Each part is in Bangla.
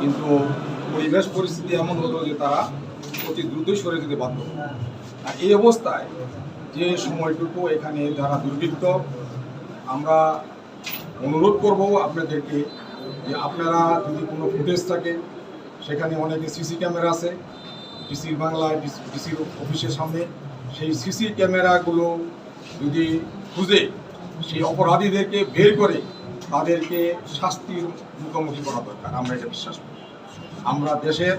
কিন্তু পরিবেশ পরিস্থিতি এমন হলো যে তারা অতি দ্রুতই সরে যেতে বাধ্য। আর এই অবস্থায় যে সময়টুকু এখানে যারা দুর্বৃত্ত, আমরা অনুরোধ করব আপনাদেরকে যে আপনারা যদি কোনো ফুটেজ থাকে, সেখানে অনেকে সিসি ক্যামেরা আছে ডিসির বাংলায় ডিসির অফিসের সামনে সেই সিসি ক্যামেরাগুলো যদি খুঁজে, সেই অপরাধীদেরকে বের করে তাদেরকে শাস্তির মুখোমুখি করা দরকার আমরা এটা বিশ্বাস করি। আমরা দেশের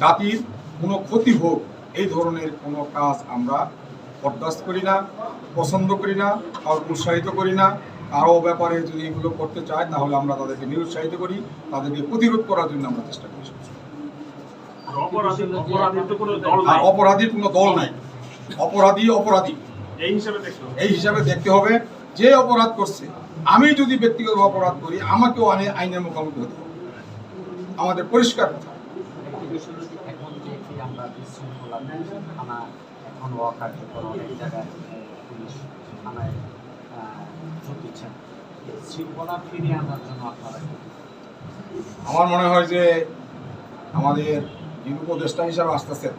জাতির কোনো ক্ষতি হোক এই ধরনের কোনো কাজ আমরা বরদাস্ত করি না পছন্দ করি না আর উৎসাহিত করি না। কারও ব্যাপারে যদি এগুলো করতে চায় তাহলে আমরা তাদেরকে নিরুৎসাহিত করি তাদেরকে প্রতিরোধ করার জন্য আমরা চেষ্টা করি। অপরাধীর কোনো দল নাই। অপরাধীর কোনো দল নাই। অপরাধী অপরাধী। এই হিসাবে দেখতে হবে। যে অপরাধ করছে, আমি যদি ব্যক্তিগত অপরাধ করি, আমাকেও আইনে, আইনের মুখোমুখি হতে আমাদের পরিষ্কার কথা। আমার মনে হয় যে আমাদের যিনি উপদেষ্টা হিসাবে আসতেছেন,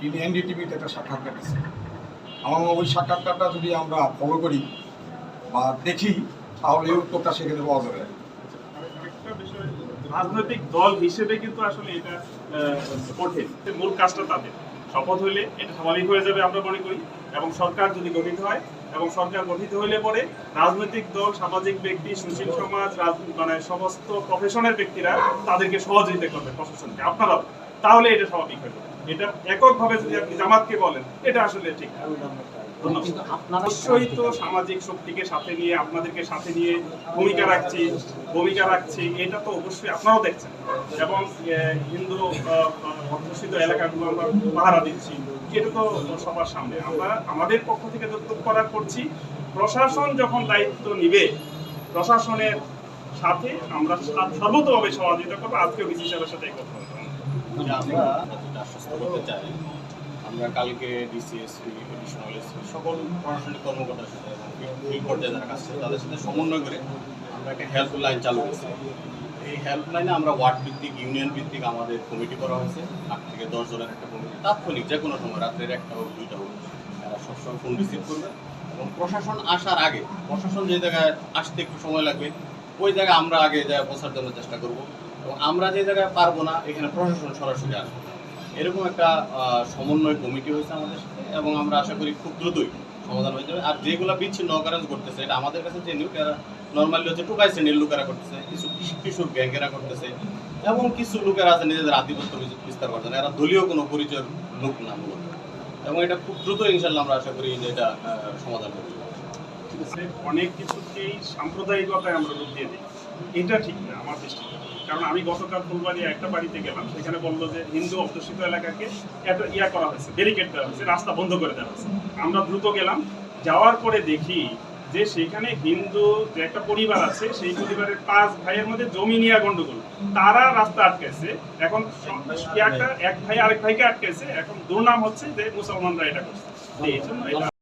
তিনি এনডিটিভিতে একটা সাক্ষাৎকার দিচ্ছেন আমার ওই সাক্ষাৎকারটা যদি আমরা ফলো করি বা দেখি, তাহলে উত্তরটা সেখানে পাওয়া যাবে। রাজনৈতিক দল হিসেবে কিন্তু আসলে এটা কঠিন। মূল কাজটা তাদের। শপথ হইলে এটা স্বাভাবিক হয়ে যাবে আমরা মনে করি। এবং সরকার যদি গঠিত হয়, এবং সরকার গঠিত হইলে পরে রাজনৈতিক দল, সামাজিক ব্যক্তি, সুশীল সমাজ মানে সমস্ত প্রফেশনের ব্যক্তিরা তাদেরকে সহযোগিতা করবে প্রশাসনকে। আপনারাও তাহলে এটা স্বাভাবিক হয়ে যাবে। এটা এককভাবে যদি আপনি জামাতকে বলেন, এটা আসলে ঠিক। অবশ্যই তো সামাজিক শক্তিকে সাথে নিয়ে, আপনাদেরকে সাথে নিয়ে ভূমিকা রাখছি ভূমিকা রাখছি, এটা তো অবশ্যই আপনারাও দেখছেন। এবং হিন্দু অধ্যুষিত এলাকাগুলো আমরা পাহারা দিচ্ছি। এটা তো সবার সামনে। আমরা আমাদের পক্ষ থেকে যতটুকু করার করছি, প্রশাসন যখন দায়িত্ব নিবে, প্রশাসনের সাথে আমরা সর্বতভাবে সহযোগিতা করব। আজকে সাহেবের সাথে কথা বলব। আমরা আমরা কালকে ডিসিএসপি এডিশনাল এসপি সকল প্রশাসনিক কর্মকর্তার সাথে ফিল্ড পর্যায়ে যারা কাজ তাদের সাথে সমন্বয় করে আমরা একটা হেল্প লাইন চালু করেছি। এই হেল্প লাইনে আমরা ওয়ার্ড ভিত্তিক ইউনিয়ন ভিত্তিক আমাদের কমিটি করা হয়েছে। আট থেকে দশ জনের একটা কমিটি তাৎক্ষণিক যে কোনো সময় রাত্রের একটা হোক, দুইটা হোক, তারা সবসময় ফোন রিসিভ করবে। এবং প্রশাসন আসার আগে, প্রশাসন যে জায়গায় আসতে একটু সময় লাগবে ওই জায়গায় আমরা আগে যা পৌঁছার জন্য চেষ্টা করব। এবং আমরা যে জায়গায় পারব না, এখানে প্রশাসন সরাসরি আসবে এরকম একটা সমন্বয় কমিটি হয়েছে আমাদের সাথে, এবং আমরা আশা করি খুব দ্রুতই সমাধান হয়ে যাবে। আর যেগুলো বিচ্ছিন্ন অকারেন্স করতেছে এটা আমাদের কাছে যে নিউ নর্মালি হচ্ছে টুকাই শ্রেণির লোকেরা করতেছে, কিছু কিশ- কিশোর গ্যাংকেরা করতেছে, এবং কিছু লোকেরা আছে নিজেদের আধিপত্য বিস্তার করছে না। এরা দলীয় কোনো পরিচয়ের লোক না এবং এটা খুব দ্রুত ইনশাল্লাহ আমরা আশা করি যে এটা সমাধান আছে অনেক কিছুকেই সাম্প্রদায়িকতায় আমরা রূপ দিয়ে দিই। এটা ঠিক না, আমার দৃষ্টিতে। কারণ আমি গতকাল ফুলবাড়ি একটা বাড়িতে গেলাম, সেখানে বলল যে হিন্দু অধ্যুষিত এলাকাকে একটা ইয়া করা হয়েছে ব্যারিকেড দেওয়া হয়েছে, রাস্তা বন্ধ করে দেওয়া হয়েছে। আমরা দ্রুত গেলাম, যাওয়ার পরে দেখি যে সেখানে হিন্দু যে একটা পরিবার আছে, সেই পরিবারের পাঁচ ভাইয়ের মধ্যে জমি নিয়ে গন্ডগোল। তারা রাস্তা আটকেছে এখন একটা এক ভাই আরেক ভাইকে আটকেছে এখন দুর্নাম হচ্ছে যে মুসলমানরা এটা করছে। এই জন্য